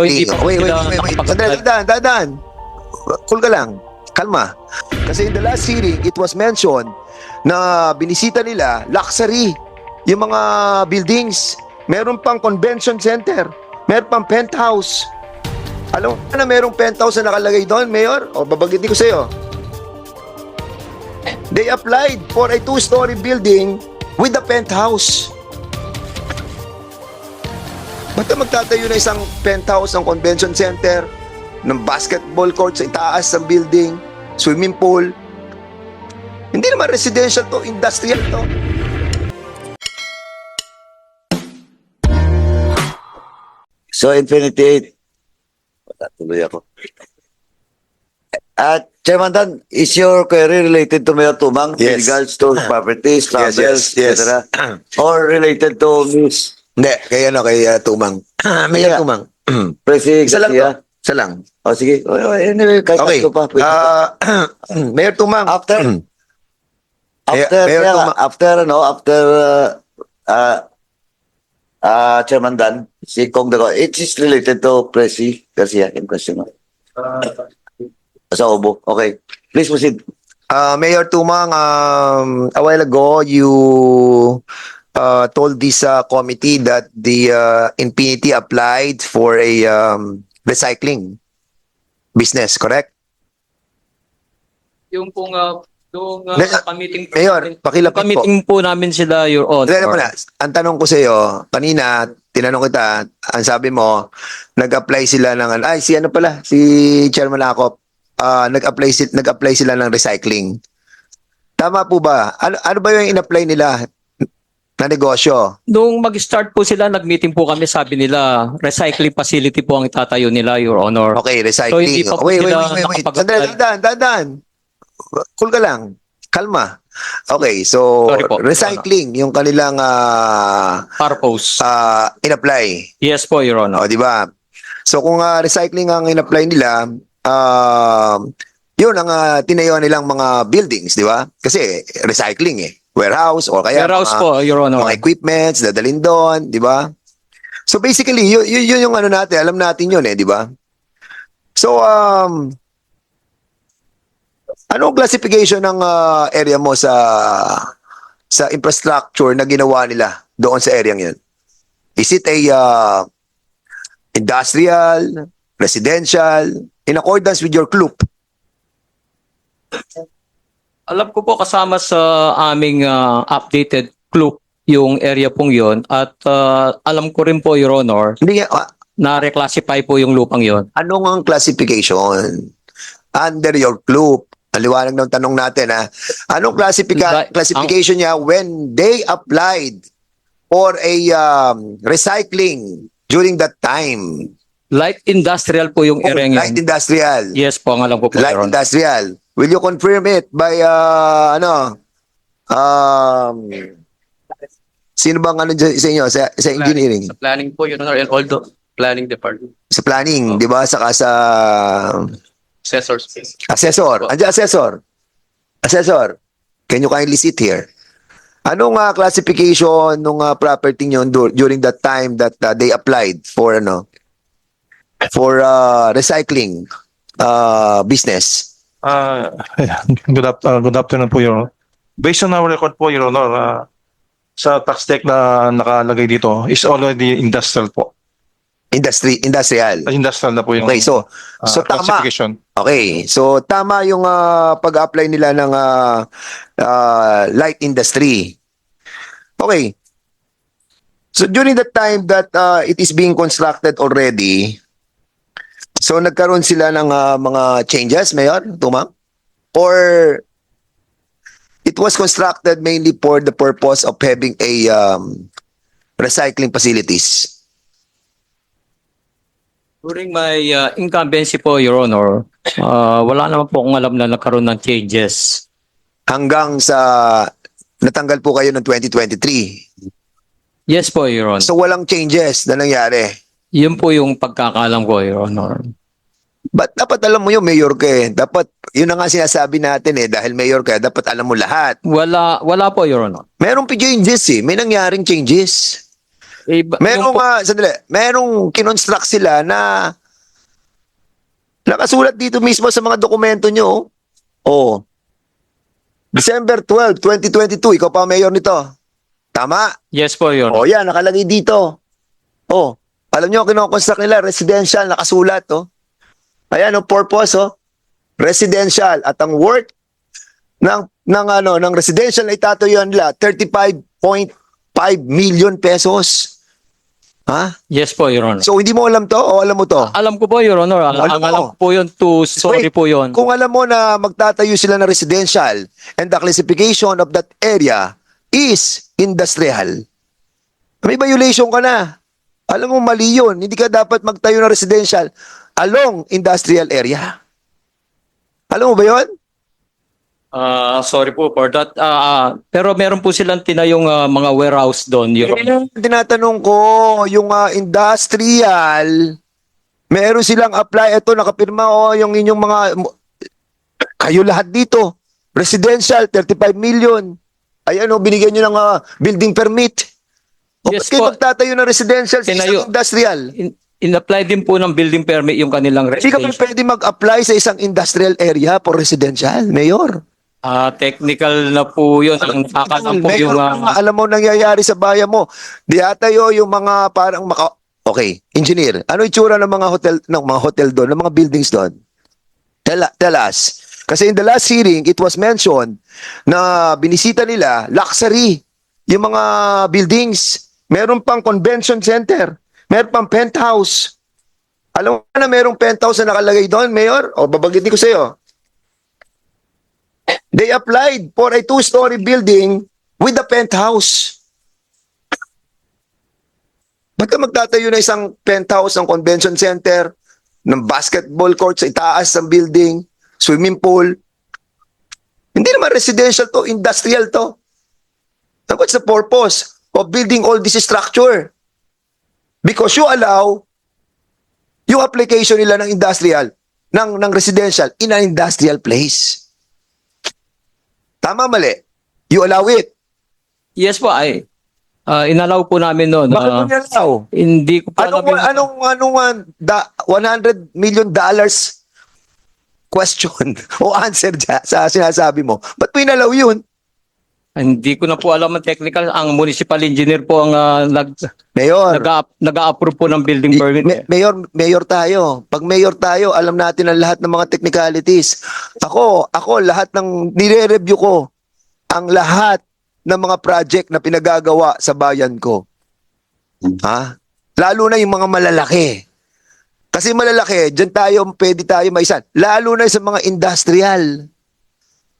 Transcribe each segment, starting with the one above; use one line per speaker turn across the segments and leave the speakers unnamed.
So, hindi pa
wait, wait, wait, wait. Sandali, dadan, dadan. Cool ka lang. Kalma. Kasi in the last hearing, it was mentioned na binisita nila luxury yung mga buildings. Meron pang convention center. Meron pang penthouse. Alam mo na merong penthouse na nakalagay doon, Mayor? O babagitin ko sa'yo. They applied for a two-story building with a penthouse. Ba't ka magtatayo na isang penthouse ng convention center, ng basketball court sa itaas ng building, swimming pool? Hindi naman residential to, industrial to.
So, Infinity 8. Wala, tuloy ako. At, Chairman Dan, is your query related to Mayor Tumang
Yes.
regards to properties,
Yes,
travels,
yes, yes.
etc.? Or related to Miss
Hindi, kay ano, kay uh, Tumang. Mayor
Yeah.
Tumang.
Presi
Isa lang to.
Garcia?
Isa lang.
O, sige. O, o, Anyway, kahit
Okay.
tatlo pa. pwede.
Ah, Mayor Tumang.
after, after,
Mayor
yeah,
Tuma-
after, ano, after, uh, uh, uh, Chairman Dan, si Kong Dago, it is related to Presi Garcia in question. Sa Obo. Okay. Please proceed.
Uh, Mayor Tumang, um, a while ago, you uh, told this uh, committee that the uh, Infinity applied for a um, recycling business, correct?
Yung pong, uh, yung uh,
Ne-
kamiting
Mayor, pakilapit po.
kamiting po namin sila, Your Honor.
Dahil pala, ang tanong ko sa iyo, kanina, tinanong kita, ang sabi mo, nag-apply sila ng, ay, si ano pala, si Chairman Akop, ah, nag-apply, si- nag-apply sila ng recycling. Tama po ba? Ano, ano ba yung in-apply nila na negosyo?
Nung mag-start po sila, nag-meeting po kami, sabi nila, recycling facility po ang itatayo nila, Your Honor.
Okay, recycling.
So, hindi pa po
wait, wait,
sila
wait, wait, wait.
nakapag-apply.
Sandali, dadan, dadan. Cool ka lang. Kalma. Okay, so
Sorry po.
recycling yung kanilang ah
Purpose.
ah, in-apply.
Yes po, Your Honor.
O, di ba? So kung ah, recycling ang in-apply nila, um yun ang ah, tinayuan nilang mga buildings, di ba? Kasi recycling eh. Warehouse o kaya
Warehouse
mga,
po, Your Honor.
mga equipments, dadalhin doon, di ba? So basically, yun, yun, yun yung ano natin, alam natin yun eh, di ba? So, um, anong classification ng ah, area mo sa sa infrastructure na ginawa nila doon sa area yun? Is it a ah, industrial, residential, in accordance with your clue?
Alam ko po kasama sa aming uh, updated clue yung area pong yon at uh, alam ko rin po, Your Honor,
Hindi nga, ah,
na reclassify po yung lupang yon.
anong ang classification under your clue? Ang liwanag ng tanong natin ha. Anong classifica- classification niya when they applied for a um, recycling during that time?
Light industrial po yung
Oh,
area
light
yun.
industrial.
Yes po, ang alam ko po,
Light
Your Honor.
industrial. Will you confirm it by uh, ano? Um, sino bang ano dyan sa inyo sa, sa engineering?
Sa planning po, Your Honor, and all the planning department.
Sa planning, di ba? Saka sa
Assessors.
Assessor. Andiyan, assessor. Assessor. Can you kindly sit here? Anong uh, classification nung uh, property nyo dur- during that time that uh, they applied for ano for uh, recycling uh, business?
Uh, good, up, uh, good afternoon po, Your Honor. Based on our record po, Your Honor, uh, sa tax deck na nakalagay dito is already industrial po.
Industry industrial.
Industrial na po yung
Okay, so
uh,
so tama. Okay. So tama yung uh, pag-apply nila ng uh, uh, light industry. Okay. So during the time that uh, it is being constructed already, so nagkaroon sila ng uh, mga changes, Mayor Tumang? Or it was constructed mainly for the purpose of having a um, recycling facilities?
During my uh, incumbency po, Your Honor, uh, wala naman po akong alam na nagkaroon ng changes.
Hanggang sa natanggal po kayo ng 2023.
Yes po, Your Honor.
So walang changes na nangyari.
Yun po yung pagkakalam ko, Your Honor.
But dapat alam mo yung mayor ka eh. Dapat, yun na nga sinasabi natin eh, dahil mayor ka, dapat alam mo lahat.
Wala, wala po, Your Honor.
Meron pa changes eh. May nangyaring changes.
Eh, ba-
Merong,
yung po-
ah, sandali, merong kinonstruct sila na nakasulat dito mismo sa mga dokumento nyo. Oh. December 12, 2022, ikaw pa ang mayor nito. Tama?
yes po, Your Honor.
Oh, yan, nakalagay dito. Oh, alam nyo, kinoconstruct nila, residential, nakasulat, oh. Ayan, oh, purpose, oh. Residential. At ang worth ng, ng, ano, ng residential na itatayuan nila, 35.5 million pesos. Ha?
Yes po, Your Honor.
So, hindi mo alam to o alam mo to?
Alam ko po, Your Honor. Ang,
Alam
ang alam ko po yun to sorry
Wait,
po yun.
Kung alam mo na magtatayo sila ng residential and the classification of that area is industrial, may violation ka na. Alam mo, mali yun. Hindi ka dapat magtayo ng residential along industrial area. Alam mo ba yun?
Ah, sorry po for that. Ah, ah, pero meron po silang tinayong ah, mga warehouse doon, Your Honor.
Yung tinatanong ko, yung ah, industrial, meron silang apply, ito nakapirma o yung inyong mga, kayo lahat dito, residential, 35 million. Ayan o, binigyan nyo ng ah, building permit. O
Yes
kayo
po.
magtatayo ng residential sa
Tinayo.
isang industrial?
In, in-apply din po ng building permit yung kanilang
Hindi ka ba
residential.
pwede mag-apply sa isang industrial area for residential, Mayor?
Ah, technical na po yun. Ang nakakalam po
Mayor,
yung... ah,
alam mo nangyayari sa bayan mo. Di atayo yung mga parang maka... Okay, engineer, ano itsura ng mga hotel ng mga hotel doon, ng mga buildings doon? Tell, tell us. Kasi in the last hearing, it was mentioned na binisita nila luxury yung mga buildings. Meron pang convention center. Meron pang penthouse. Alam mo na merong penthouse na nakalagay doon, Mayor? O babagitin ko sa iyo. They applied for a two-story building with a penthouse. Ba't ka magtatayo na isang penthouse ng convention center, ng basketball court sa itaas ng building, swimming pool? Hindi naman residential to, industrial to. What's the purpose of building all this structure? Because you allow yung application nila ng industrial, ng, ng residential in an industrial place. Tama mali. You allow it.
yes po, ay. ah, inalaw po namin noon.
Bakit mo
Ah,
nilaw?
hindi ko po
Anong,
yung-
anong, anong, uh, da, 100 million dollars question o answer dyan sa sinasabi mo? Ba't mo inalaw yun?
Hindi ko na po alam ang technical. Ang municipal engineer po ang ah, nag,
Mayor,
nag, nag-approve po ng building permit.
ma- mayor, mayor tayo. Pag mayor tayo, alam natin ang lahat ng mga technicalities. Ako, ako, lahat ng nire-review ko, ang lahat ng mga project na pinagagawa sa bayan ko. Ha? Lalo na yung mga malalaki. Kasi malalaki, dyan tayo, pwede tayo maisan. Lalo na sa mga industrial.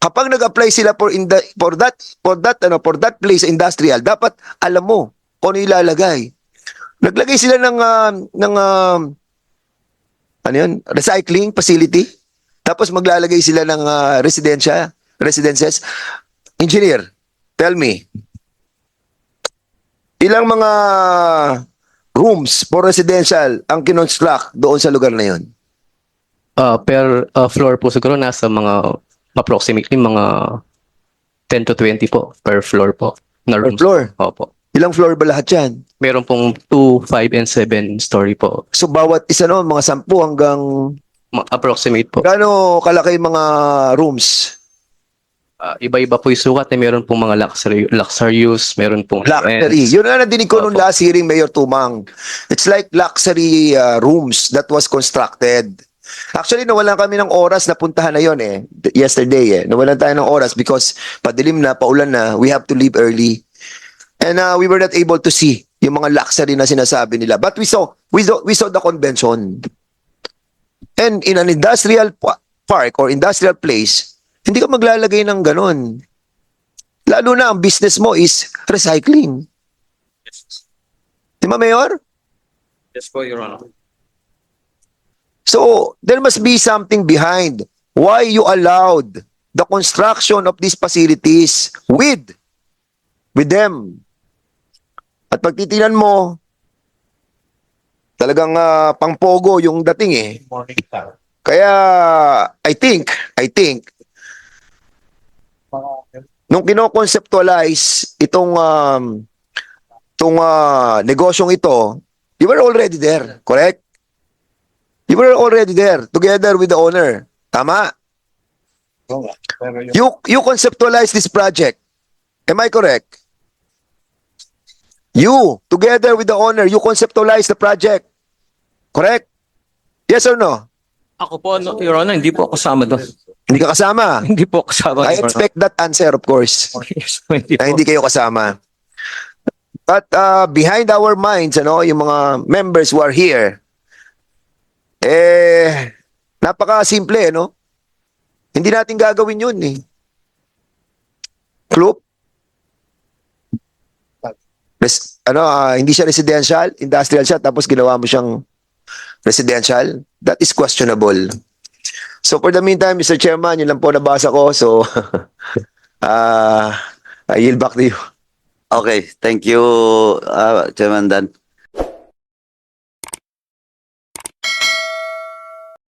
Kapag nag-apply sila for, inda- for that, for that, ano, for that place, industrial, dapat alam mo kung ano ilalagay. Naglagay sila ng, ah, ng, ah, ano yun, recycling facility. Tapos maglalagay sila ng ah, residensya, residences. Engineer, tell me, ilang mga rooms for residential ang kinonstruct doon sa lugar na yun?
Uh, per uh, floor po siguro nasa mga approximately mga 10 to 20 po per floor po na
Per
rooms.
floor?
Opo.
Ilang floor ba lahat yan?
Meron pong 2, 5, and 7 story po.
So bawat isa no, mga 10 hanggang
Ma- approximate po.
gaano kalaki yung mga rooms?
Uh, iba-iba po yung sukat. Eh, meron pong mga luxury, luxurious, meron pong
Luxury.
ends.
Yun na nadinig ko nung
Opo.
last hearing, Mayor Tumang. It's like luxury uh, rooms that was constructed. Actually, nawalan kami ng oras na puntahan na yon eh. Yesterday eh. Nawalan tayo ng oras because padilim na, paulan na, we have to leave early. And uh, we were not able to see yung mga luxury na sinasabi nila. But we saw, we saw, we saw the convention. And in an industrial pa- park or industrial place, hindi ka maglalagay ng ganon. Lalo na ang business mo is recycling. Di ba, Mayor?
Yes po, Your Honor.
So, there must be something behind why you allowed the construction of these facilities with with them. At pag titingnan mo, talagang ah, pangpogo yung dating eh. Kaya, I think, I think, nung kino-conceptualize itong um, tong ah, negosyong ito, you were already there, correct? You were already there together with the owner. Tama? You you conceptualize this project. Am I correct? You, together with the owner, you conceptualize the project. Correct? Yes or no?
Ako po, no, Your Honor, hindi po ako kasama doon.
Hindi ka kasama.
Hindi po kasama.
I
Your Honor.
expect that answer, of course.
Yes, hindi
na hindi kayo kasama. But uh, behind our minds, ano, yung mga members who are here, eh, napaka-simple, no? Hindi natin gagawin yun, eh. Club? Res, ano, ah, hindi siya residential, industrial siya, tapos ginawa mo siyang residential. That is questionable. So for the meantime, Mr. Chairman, yun lang po nabasa ko. So, ah, I yield back to you.
Okay, thank you, uh, Chairman Dan.